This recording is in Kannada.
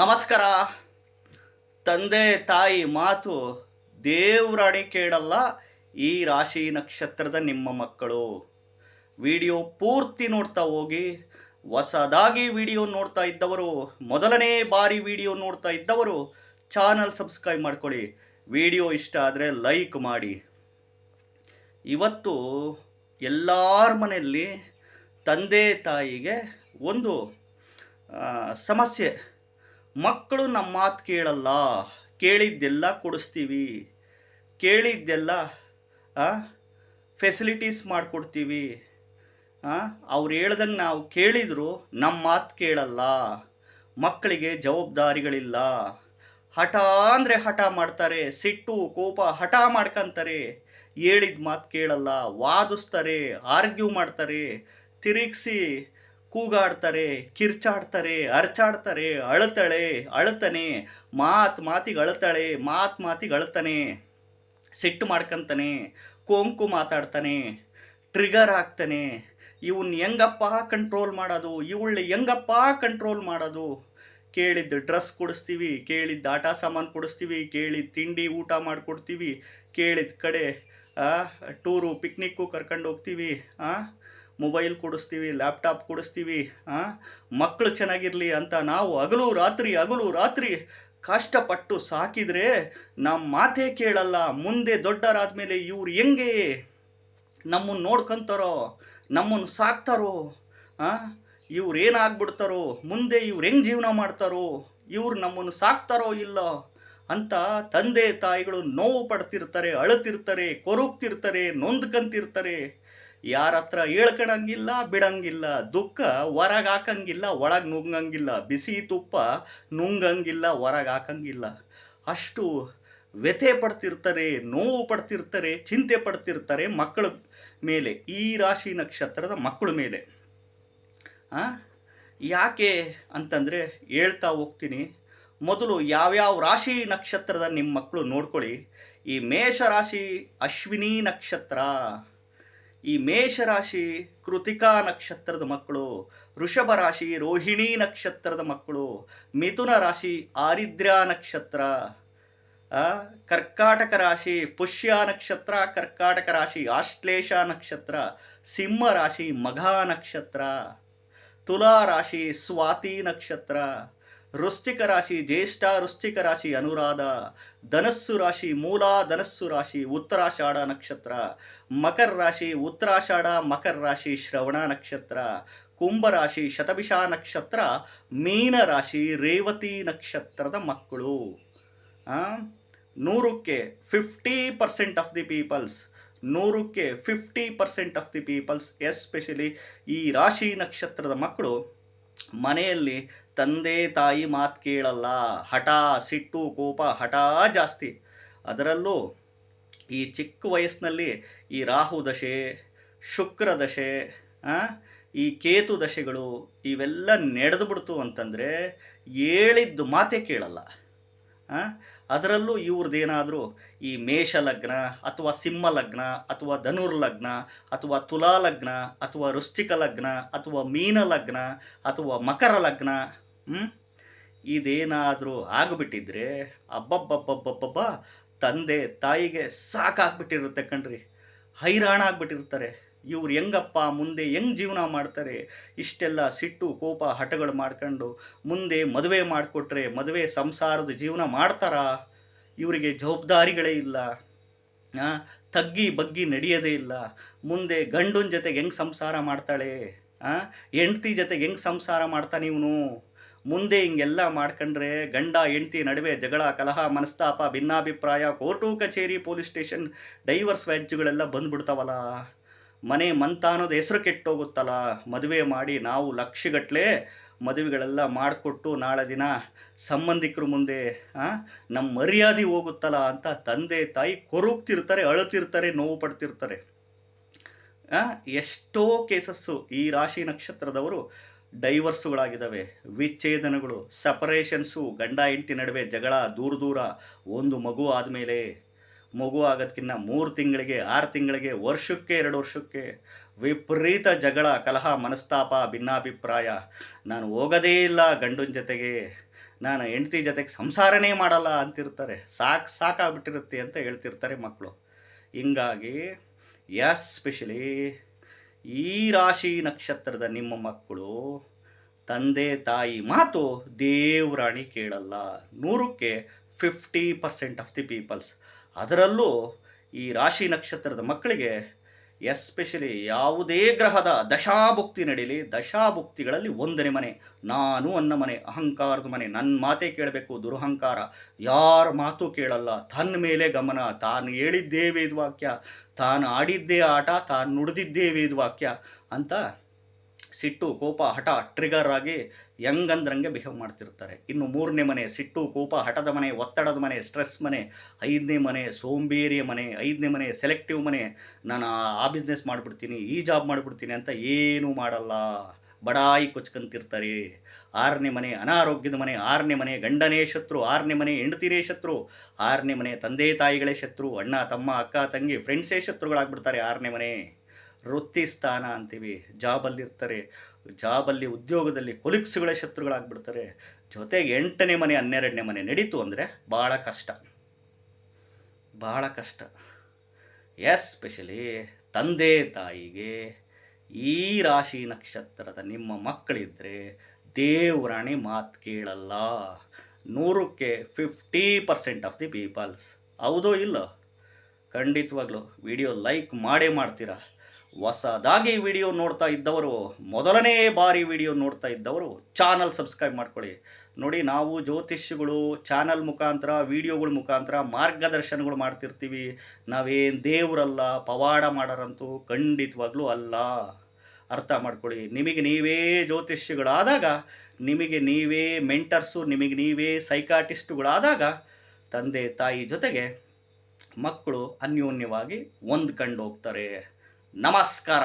ನಮಸ್ಕಾರ. ತಂದೆ, ತಾಯಿ ಮಾತು ದೇವ್ರಾಣಿ ಕೇಳಲ್ಲ ಈ ರಾಶಿ ನಕ್ಷತ್ರದ ನಿಮ್ಮ ಮಕ್ಕಳು. ವಿಡಿಯೋ ಪೂರ್ತಿ ನೋಡ್ತಾ ಹೋಗಿ, ಹೊಸದಾಗಿ ವಿಡಿಯೋ ನೋಡ್ತಾ ಇದ್ದವರು, ಮೊದಲನೇ ಬಾರಿ ವಿಡಿಯೋ ನೋಡ್ತಾ ಇದ್ದವರು, ಚಾನಲ್ ಸಬ್ಸ್ಕ್ರೈಬ್ ಮಾಡ್ಕೊಳ್ಳಿ. ವಿಡಿಯೋ ಇಷ್ಟ ಆದರೆ ಲೈಕ್ ಮಾಡಿ. ಇವತ್ತು ಎಲ್ಲರ ಮನೆಯಲ್ಲಿ ತಂದೆ, ತಾಯಿಗೆ ಒಂದು ಸಮಸ್ಯೆ. ಮಕ್ಕಳು ನಮ್ಮ ಮಾತು ಕೇಳಲ್ಲ, ಕೇಳಿದ್ದೆಲ್ಲ ಕೊಡಿಸ್ತೀವಿ. ಕೇಳಿದ್ದೆಲ್ಲ ಫೆಸಿಲಿಟೀಸ್ ಮಾಡಿಕೊಡ್ತೀವಿ. ಅವ್ರು ಹೇಳ್ದಂಗೆ ನಾವು ಕೇಳಿದ್ರು ನಮ್ಮ ಮಾತು ಕೇಳಲ್ಲ, ಮಕ್ಕಳಿಗೆ ಜವಾಬ್ದಾರಿಗಳಿಲ್ಲ. ಹಠ ಅಂದರೆ ಹಠ ಮಾಡ್ತಾರೆ, ಸಿಟ್ಟು, ಕೋಪ ಹಠ ಮಾಡ್ಕೊಂತಾರೆ. ಹೇಳಿದ ಮಾತು ಕೇಳಲ್ಲ, ವಾದಿಸ್ತಾರೆ, ಆರ್ಗ್ಯೂ ಮಾಡ್ತಾರೆ, ತಿರುಗಿಸಿ ಕೂಗಾಡ್ತಾರೆ, ಕಿರ್ಚಾಡ್ತಾರೆ ಅರ್ಚಾಡ್ತಾರೆ ಅಳತಳೆ, ಅಳ್ತಾನೆ, ಮಾತು ಮಾತಿಗೆ ಅಳತಾಳೆ, ಮಾತು ಮಾತಿಗೆ ಅಳ್ತಾನೆ, ಸಿಟ್ಟು ಮಾಡ್ಕೊತಾನೆ, ಕೊಂಕು ಮಾತಾಡ್ತಾನೆ ಟ್ರಿಗರ್ ಆಗ್ತಾನೆ ಇವನ್ ಹೆಂಗಪ್ಪ ಕಂಟ್ರೋಲ್ ಮಾಡೋದು, ಇವಳು ಹೆಂಗಪ್ಪ ಕಂಟ್ರೋಲ್ ಮಾಡೋದು? ಕೇಳಿದ್ದು ಡ್ರೆಸ್ ಕೊಡಿಸ್ತೀವಿ, ಕೇಳಿದ್ದು ಆಟ ಸಾಮಾನು ಕೊಡಿಸ್ತೀವಿ ಕೇಳಿದ ತಿಂಡಿ ಊಟ ಮಾಡಿಕೊಡ್ತೀವಿ, ಕೇಳಿದ ಕಡೆ ಟೂರು ಪಿಕ್ನಿಕ್ಕು ಕರ್ಕೊಂಡು ಹೋಗ್ತೀವಿ ಮೊಬೈಲ್ ಕೊಡಿಸ್ತೀವಿ ಲ್ಯಾಪ್ಟಾಪ್ ಕೊಡಿಸ್ತೀವಿ ಮಕ್ಕಳು ಚೆನ್ನಾಗಿರಲಿ ಅಂತ ನಾವು ಹಗಲು ರಾತ್ರಿ ಹಗಲು ರಾತ್ರಿ ಕಷ್ಟಪಟ್ಟು ಸಾಕಿದರೆ ನಮ್ಮ ಮಾತೇ ಕೇಳಲ್ಲ. ಮುಂದೆ ದೊಡ್ಡರಾದ್ಮೇಲೆ ಇವ್ರು ಹೆಂಗೆ ನಮ್ಮನ್ನು ನೋಡ್ಕೊತಾರೋ ನಮ್ಮನ್ನು ಸಾಕ್ತಾರೋ ಇವ್ರು ಏನಾಗ್ಬಿಡ್ತಾರೋ ಮುಂದೆ ಇವ್ರು ಹೆಂಗೆ ಜೀವನ ಮಾಡ್ತಾರೋ, ಇವ್ರು ನಮ್ಮನ್ನು ಸಾಕ್ತಾರೋ ಇಲ್ಲ ಅಂತ ತಂದೆ ತಾಯಿಗಳು ನೋವು ಪಡ್ತಿರ್ತಾರೆ ಅಳುತ್ತಿರ್ತಾರೆ ಕೊರಗ್ತಿರ್ತಾರೆ, ನೊಂದ್ಕಂತಿರ್ತಾರೆ. ಯಾರ ಹತ್ರ ಹೇಳ್ಕೊಳಂಗಿಲ್ಲ ಬಿಡಂಗಿಲ್ಲ, ದುಃಖ ಹೊರಗೆ ಹಾಕಂಗಿಲ್ಲ, ಒಳಗೆ ನುಂಗಂಗಿಲ್ಲ, ಬಿಸಿ ತುಪ್ಪ ನುಂಗಂಗಿಲ್ಲ ಹೊರಗೆ ಹಾಕಂಗಿಲ್ಲ. ಅಷ್ಟು ವ್ಯಥೆ ಪಡ್ತಿರ್ತಾರೆ, ನೋವು ಪಡ್ತಿರ್ತಾರೆ, ಚಿಂತೆ ಪಡ್ತಿರ್ತಾರೆ ಮಕ್ಕಳ ಮೇಲೆ, ಈ ರಾಶಿ ನಕ್ಷತ್ರದ ಮಕ್ಕಳ ಮೇಲೆ? ಯಾಕೆ ಅಂತಂದರೆ ಹೇಳ್ತಾ ಹೋಗ್ತೀನಿ. ಮೊದಲು ಯಾವ್ಯಾವ ರಾಶಿ ನಕ್ಷತ್ರದ ನಿಮ್ಮ ಮಕ್ಕಳು ನೋಡ್ಕೊಳ್ಳಿ. ಈ ಮೇಷ ರಾಶಿ, ಅಶ್ವಿನಿ ನಕ್ಷತ್ರ. ಈ ಮೇಷರಾಶಿ ಕೃತಿಕಾ ನಕ್ಷತ್ರದ ಮಕ್ಕಳು, ವೃಷಭ ರಾಶಿ ರೋಹಿಣಿ ನಕ್ಷತ್ರದ ಮಕ್ಕಳು, ಮಿಥುನ ರಾಶಿ ಆರಿದ್ರ್ಯ ನಕ್ಷತ್ರ ಕರ್ಕಾಟಕ ರಾಶಿ ಪುಷ್ಯ ನಕ್ಷತ್ರ, ಕರ್ಕಾಟಕ ರಾಶಿ ಆಶ್ಲೇಷ ನಕ್ಷತ್ರ, ಸಿಂಹ ರಾಶಿ ಮಘ ನಕ್ಷತ್ರ, ತುಲಾ ರಾಶಿ ಸ್ವಾತಿ ನಕ್ಷತ್ರ ವೃಶ್ಚಿಕ ರಾಶಿ, ಜ್ಯೇಷ್ಠ ವೃಶ್ಚಿಕ ರಾಶಿ, ಅನುರಾಧ, ಧನಸ್ಸು ರಾಶಿ, ಮೂಲ ಧನಸ್ಸು ರಾಶಿ, ಉತ್ತರಾಷಾಢ ನಕ್ಷತ್ರ, ಮಕರ ರಾಶಿ, ಉತ್ತರಾಷಾಢ ಮಕರ ರಾಶಿ, ಶ್ರವಣ ನಕ್ಷತ್ರ ಕುಂಭರಾಶಿ ಶತಭಿಷ ನಕ್ಷತ್ರ, ಮೀನ ರಾಶಿ, ರೇವತಿ ನಕ್ಷತ್ರದ ಮಕ್ಕಳು. ನೂರಕ್ಕೆ fifty percent of the peoples ನೂರಕ್ಕೆ fifty percent of the peoples especially ಈ ರಾಶಿ ನಕ್ಷತ್ರದ ಮಕ್ಕಳು ಮನೆಯಲ್ಲಿ ತಂದೆ ತಾಯಿ ಮಾತು ಕೇಳಲ್ಲ. ಹಠ, ಸಿಟ್ಟು, ಕೋಪ, ಹಠ ಜಾಸ್ತಿ. ಅದರಲ್ಲೂ ಈ ಚಿಕ್ಕ ವಯಸ್ಸಿನಲ್ಲಿ ಈ ರಾಹು ದಶೆ, ಶುಕ್ರ ದಶೆ ಈ ಕೇತು ದಶೆಗಳು ಇವೆಲ್ಲ ನಡೆದು ಬಿಡ್ತು ಅಂತಂದರೆ ಹೇಳಿದ್ದು ಮಾತೇ ಕೇಳಲ್ಲ. ಅದರಲ್ಲೂ ಇವ್ರದ್ದೇನಾದರೂ ಈ ಮೇಷ ಲಗ್ನ ಅಥವಾ ಸಿಂಹ ಲಗ್ನ ಅಥವಾ ಧನುರ್ ಲಗ್ನ ಅಥವಾ ತುಲಾ ಲಗ್ನ ಅಥವಾ ವೃಶ್ಚಿಕ ಲಗ್ನ ಅಥವಾ ಮೀನ ಲಗ್ನ ಅಥವಾ ಮಕರ ಲಗ್ನ? ಇದೇನಾದರೂ ಆಗಿಬಿಟ್ಟಿದ್ರೆ ಅಬ್ಬಬ್ಬಬ್ಬಬ್ಬಬ್ಬ ತಂದೆ ತಾಯಿಗೆ ಸಾಕಾಗ್ಬಿಟ್ಟಿರುತ್ತೆ ಕಣ್ರಿ. ಹೈರಾಣ ಆಗ್ಬಿಟ್ಟಿರ್ತಾರೆ ಇವ್ರು ಹೆಂಗಪ್ಪ, ಮುಂದೆ ಹೆಂಗ್ ಜೀವನ ಮಾಡ್ತಾರೆ? ಇಷ್ಟೆಲ್ಲ ಸಿಟ್ಟು, ಕೋಪ ಹಠಗಳು ಮಾಡ್ಕೊಂಡು ಮುಂದೆ ಮದುವೆ ಮಾಡಿಕೊಟ್ರೆ ಮದುವೆ ಸಂಸಾರದ ಜೀವನ ಮಾಡ್ತಾರಾ? ಇವರಿಗೆ ಜವಾಬ್ದಾರಿಗಳೇ ಇಲ್ಲ. ತಗ್ಗಿ ಬಗ್ಗಿ ನಡೆಯೋದೇ ಇಲ್ಲ. ಮುಂದೆ ಗಂಡನ ಜೊತೆಗೆ ಹೆಂಗೆ ಸಂಸಾರ ಮಾಡ್ತಾಳೆ? ಹೆಂಡ್ತಿ ಜೊತೆಗೆ ಹೆಂಗೆ ಸಂಸಾರ ಮಾಡ್ತಾನೆ ಇವನು? ಮುಂದೆ ಹಿಂಗೆಲ್ಲ ಮಾಡ್ಕೊಂಡ್ರೆ ಗಂಡ, ಹೆಂಡ್ತಿ ನಡುವೆ ಜಗಳ, ಕಲಹ, ಮನಸ್ತಾಪ, ಭಿನ್ನಾಭಿಪ್ರಾಯ, ಕೋರ್ಟು, ಕಚೇರಿ, ಪೊಲೀಸ್ ಸ್ಟೇಷನ್, ಡೈವರ್ಸ್ ವ್ಯಾಜ್ಯಗಳೆಲ್ಲ ಬಂದ್ಬಿಡ್ತಾವಲ್ಲ ಮನೆ ಮಂತ ಅನ್ನೋದು ಹೆಸರು ಕೆಟ್ಟೋಗುತ್ತಲ್ಲ? ಮದುವೆ ಮಾಡಿ ನಾವು ಲಕ್ಷಗಟ್ಟಲೆ ಮದುವೆಗಳೆಲ್ಲ ಮಾಡಿಕೊಟ್ಟು ನಾಳೆ ದಿನ ಸಂಬಂಧಿಕರ ಮುಂದೆ ನಮ್ಮ ಮರ್ಯಾದೆ ಹೋಗುತ್ತಲ್ಲ ಅಂತ ತಂದೆ ತಾಯಿ ಕೊರಗ್ತಿರ್ತಾರೆ ಅಳುತ್ತಿರ್ತಾರೆ, ನೋವು ಪಡ್ತಿರ್ತಾರೆ. ಎಷ್ಟೋ ಕೇಸಸ್ಸು ಈ ರಾಶಿ ನಕ್ಷತ್ರದವರು ಡೈವರ್ಸುಗಳಾಗಿದ್ದಾವೆ. ವಿಚ್ಛೇದನಗಳು, ಸಪರೇಷನ್ಸು, ಗಂಡ ಹೆಂಡತಿ ನಡುವೆ ಜಗಳ, ದೂರ ದೂರ, ಒಂದು ಮಗು ಆದಮೇಲೆ. ಮಗು ಆಗೋದಕ್ಕಿಂತ ಮೂರು ತಿಂಗಳಿಗೆ, ಆರು ತಿಂಗಳಿಗೆ, ವರ್ಷಕ್ಕೆ, ಎರಡು ವರ್ಷಕ್ಕೆ ವಿಪರೀತ ಜಗಳ, ಕಲಹ, ಮನಸ್ತಾಪ, ಭಿನ್ನಾಭಿಪ್ರಾಯ. ನಾನು ಹೋಗೋದೇ ಇಲ್ಲ ಗಂಡನ ಜೊತೆಗೆ. ನಾನು ಹೆಂಡತಿ ಜೊತೆಗೆ ಸಂಸಾರನೇ ಮಾಡಲ್ಲ ಅಂತಿರ್ತಾರೆ. ಸಾಕು, ಸಾಕಾಗ್ಬಿಟ್ಟಿರುತ್ತೆ ಅಂತ ಹೇಳ್ತಿರ್ತಾರೆ ಮಕ್ಕಳು ಹಿಂಗಾಗಿ ಎಸ್ಪೆಷಲಿ ಈ ರಾಶಿ ನಕ್ಷತ್ರದ ನಿಮ್ಮ ಮಕ್ಕಳು ತಂದೆ, ತಾಯಿ ಮಾತು ದೇವರಾಣಿ ಕೇಳಲ್ಲ. ನೂರಕ್ಕೆ fifty percent of the peoples. ಅದರಲ್ಲೂ ಈ ರಾಶಿ ನಕ್ಷತ್ರದ ಮಕ್ಕಳಿಗೆ ಎಸ್ಪೆಷಲಿ ಯಾವುದೇ ಗ್ರಹದ ದಶಾಭುಕ್ತಿ ನಡೀಲಿ, ದಶಾಭುಕ್ತಿಗಳಲ್ಲಿ ಒಂದನೇ ಮನೆ, ನಾನು ಅನ್ನ ಮನೆ, ಅಹಂಕಾರದ ಮನೆ ನನ್ನ ಮಾತೇ ಕೇಳಬೇಕು, ದುರಹಂಕಾರ, ಯಾರ ಮಾತು ಕೇಳಲ್ಲ ತನ್ನ ಮೇಲೆ ಗಮನ, ತಾನು ಹೇಳಿದ್ದೇ ವೇದವಾಕ್ಯ ತಾನು ಆಡಿದ್ದೇ ಆಟ, ತಾನು ನುಡಿದಿದ್ದೇ ವೇದವಾಕ್ಯ ಅಂತ ಸಿಟ್ಟು, ಕೋಪ, ಹಠ ಟ್ರಿಗರ್ ಆಗಿ ಹೆಂಗಂದ್ರಂಗೆ ಬಿಹೇವ್ ಮಾಡ್ತಿರ್ತಾರೆ. ಇನ್ನು ಮೂರನೇ ಮನೆ, ಸಿಟ್ಟು, ಕೋಪ, ಹಠದ ಮನೆ, ಒತ್ತಡದ ಮನೆ ಸ್ಟ್ರೆಸ್ ಮನೆ, ಐದನೇ ಮನೆ, ಸೋಂಬೇರಿಯ ಮನೆ, ಐದನೇ ಮನೆ ಸೆಲೆಕ್ಟಿವ್ ಮನೆ, ನಾನು ಆ ಬಿಸ್ನೆಸ್ ಮಾಡಿಬಿಡ್ತೀನಿ, ಈ ಜಾಬ್ ಮಾಡಿಬಿಡ್ತೀನಿ ಅಂತ ಏನೂ ಮಾಡಲ್ಲ. ಬಡಾಯಿ ಕೊಚ್ಕೊಂತಿರ್ತಾರೆ. ಆರನೇ ಮನೆ, ಅನಾರೋಗ್ಯದ ಮನೆ, ಆರನೇ ಮನೆ, ಗಂಡನೇ ಶತ್ರು, ಆರನೇ ಮನೆ, ಹೆಂಡತಿನೇ ಶತ್ರು, ಆರನೇ ಮನೆ, ತಂದೆ ತಾಯಿಗಳೇ ಶತ್ರು, ಅಣ್ಣ, ತಮ್ಮ, ಅಕ್ಕ, ತಂಗಿ ಫ್ರೆಂಡ್ಸೇ ಶತ್ರುಗಳಾಗ್ಬಿಡ್ತಾರೆ ಆರನೇ ಮನೆ. ವೃತ್ತಿ ಸ್ಥಾನ ಅಂತೀವಿ. ಜಾಬಲ್ಲಿರ್ತಾರೆ. ಜಾಬಲ್ಲಿ ಉದ್ಯೋಗದಲ್ಲಿ ಕೊಲಿಕ್ಸ್ಗಳೇ ಶತ್ರುಗಳಾಗ್ಬಿಡ್ತಾರೆ. ಜೊತೆಗೆ ಎಂಟನೇ ಮನೆ, ಹನ್ನೆರಡನೇ ಮನೆ ನಡೀತು ಅಂದರೆ ಭಾಳ ಕಷ್ಟ. ಭಾಳ ಕಷ್ಟ. ಎಸ್ಪೆಷಲಿ ತಂದೆ ತಾಯಿಗೆ ಈ ರಾಶಿ ನಕ್ಷತ್ರದ ನಿಮ್ಮ ಮಕ್ಕಳಿದ್ದರೆ ದೇವರಾಣಿ ಮಾತು ಕೇಳಲ್ಲ. ನೂರಕ್ಕೆ fifty percent of the peoples. ಹೌದೋ ಇಲ್ಲೋ? ಖಂಡಿತವಾಗ್ಲೂ ವಿಡಿಯೋ ಲೈಕ್ ಮಾಡೇ ಮಾಡ್ತೀರಾ? ಹೊಸದಾಗಿ ವಿಡಿಯೋ ನೋಡ್ತಾ ಇದ್ದವರು, ಮೊದಲನೇ ಬಾರಿ ವಿಡಿಯೋ ನೋಡ್ತಾ ಇದ್ದವರು, ಚಾನಲ್ ಸಬ್ಸ್ಕ್ರೈಬ್ ಮಾಡ್ಕೊಳ್ಳಿ. ನೋಡಿ, ನಾವು ಜ್ಯೋತಿಷ್ಯಗಳು, ಚಾನಲ್ ಮುಖಾಂತರ, ವಿಡಿಯೋಗಳ ಮುಖಾಂತರ ಮಾರ್ಗದರ್ಶನಗಳು ಮಾಡ್ತಿರ್ತೀವಿ. ನಾವೇನು ದೇವರಲ್ಲ, ಪವಾಡ ಮಾಡೋರಂತೂ ಖಂಡಿತವಾಗ್ಲೂ ಅಲ್ಲ. ಅರ್ಥ ಮಾಡ್ಕೊಳ್ಳಿ. ನಿಮಗೆ ನೀವೇ ಜ್ಯೋತಿಷ್ಯಗಳಾದಾಗ, ನಿಮಗೆ ನೀವೇ ಮೆಂಟರ್ಸು, ನಿಮಗೆ ನೀವೇ ಸೈಕಾಟಿಸ್ಟುಗಳಾದಾಗ, ತಂದೆ, ತಾಯಿ ಜೊತೆಗೆ ಮಕ್ಕಳು ಅನ್ಯೋನ್ಯವಾಗಿ ಹೊಂದ್ಕೊಂಡು ಹೋಗ್ತಾರೆ ನಮಸ್ಕಾರ